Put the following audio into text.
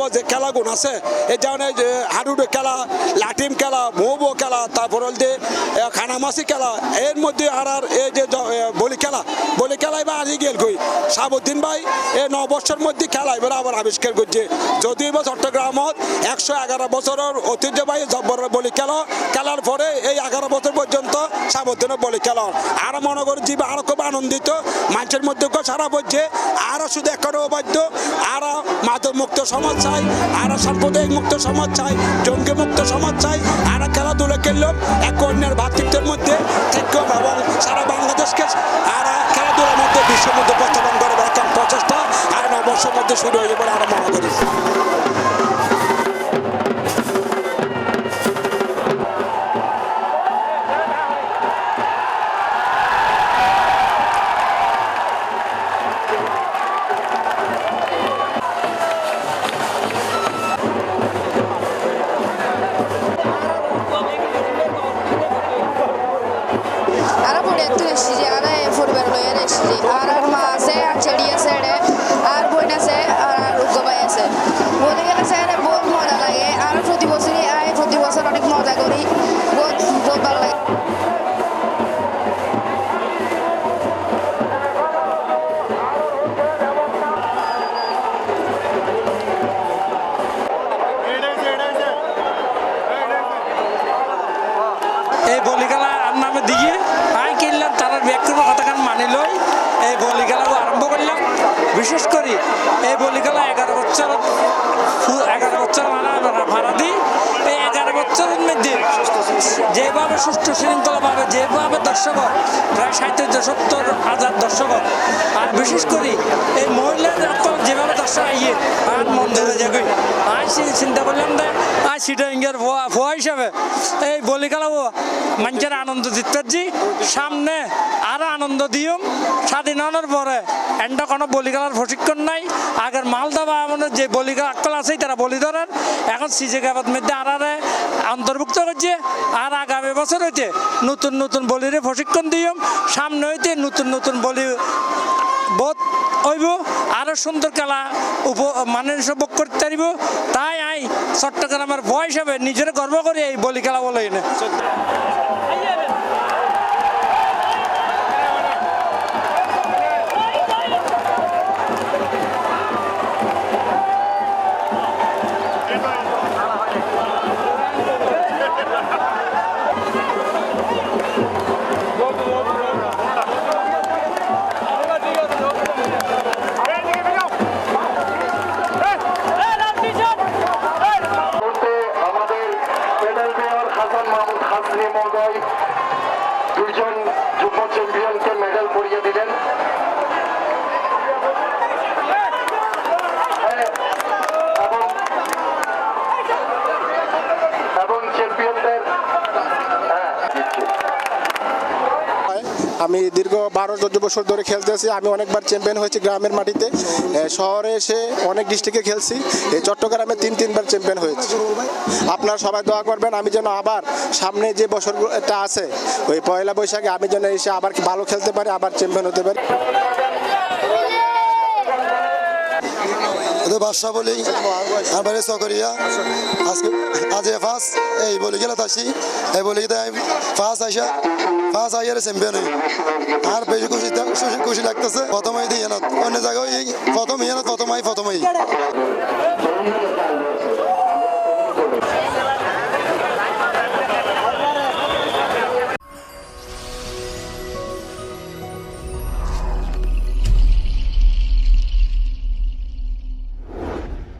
দেওয়া যে খেলাগুণ আছে। এই ধরনের যে হাডুডু খেলা, লাটিম খেলা মৌবো খেলা, তারপর হল যে খানামাসি খেলা, এর মধ্যে আর এই যে বলি খেলা বলি খেলা এবার আজি গেল কই? সাবুদ্দিন ভাই এই ন বছরের মধ্যে খেলা এবার আবার আবিষ্কার করছে। যদিও বা চট্টগ্রামত একশো এগারো বছরের ঐতিহ্যবাহী জব্বরের বলি খেলা, খেলার পরে এই এগারো বছর পর্যন্ত বলে খেল আর মনে করি জীব আরও খুব আনন্দিত। মানুষের মধ্যে সারা বলছে আরও শুধু একটা বাধ্য আরও মাদক মুক্ত সমাজ চাই। আরও সাম্প্রদায়িক মুক্ত সমাজ চাই। জঙ্গি মুক্ত সমাজ চাই। আরও খেলাধুলা খেললো এক অন্যের ভাতৃত্বের মধ্যে। থেকে আর মা আছে আর আর আছে আর আর আছে বহুত মজা লাগে আর বছর অনেক মজা করি বহুত ভালো লাগে এই বলি খেলা আর নামে দিয়ে আই কিনলাম তারা ব্যক্তিগত কথাখান মানি লই এই বলি খেলা আরম্ভ করলাম বিশেষ করে এই বলি খেলা এগারো বছর এগারো বছর ভাড়া দিই এই বছরের মধ্যে যেভাবে সুস্থ শৃঙ্খলাভাবে যেভাবে দর্শক প্রায় ষাট সত্তর হাজার দর্শক আর বিশেষ করে এই মহিলাদের যেভাবে দর্শক আইয়ে, আর মন ধরে যাবে সি- চিন্তা করলাম যে আই সিটা ইঙ্গের ভুয়া ভুয়া হিসাবে। এই বলি খেলাও মানুষের আনন্দ দিতে সামনে আরও আনন্দ দিয়ম স্বাধীন হওয়ার পরে। এন্ড কোনো বলি প্রশিক্ষণ নাই, আগের মালদা বা আমাদের যে বলি খেলা আক্কল আছে তারা বলি ধরেন। এখন সিজে গাবাদ মধ্যে আরারে অন্তর্ভুক্ত করছে আর আগামী বছর হইতে নতুন নতুন বলিরে প্রশিক্ষণ দিয়ম। সামনে হইতে নতুন নতুন বলি বোধ হইব। আরও সুন্দর খেলা উপ মানে উপভোগ করতে পারিব। তাই আই চট্টগ্রামের ভয় হিসাবে নিজের গর্ব করে এই বলি খেলা বলে আমি দীর্ঘ বারো চোদ্দ বছর ধরে খেলতেছি আমি অনেকবার চ্যাম্পিয়ন হয়েছি গ্রামের মাটিতে। শহরে এসে অনেক ডিস্ট্রিক্টে খেলছি। এই চট্টগ্রামে তিন, তিনবার চ্যাম্পিয়ন হয়েছি। আপনারা সবাই দোয়া করবেন, আমি যেন আবার সামনে যে বছরটা আছে, ওই পয়লা বৈশাখে আমি যেন এসে আবার ভালো খেলতে পারি, আবার চ্যাম্পিয়ন হতে পারি। ওদের বাদশাহ বলি, আর সকরিয়া আজকে, আজ ফার্স্ট এই বলি গেলে আসি, এই বলি ফার্স্ট আইসা ফার্স্ট আইয়ার চ্যাম্পিয়ন আর বেশি খুশি খুশি খুশি লাগতেছে। প্রথমেই দিয়ে অন্য জায়গায় প্রথম ইয়ে না প্রথম আই প্রথমেই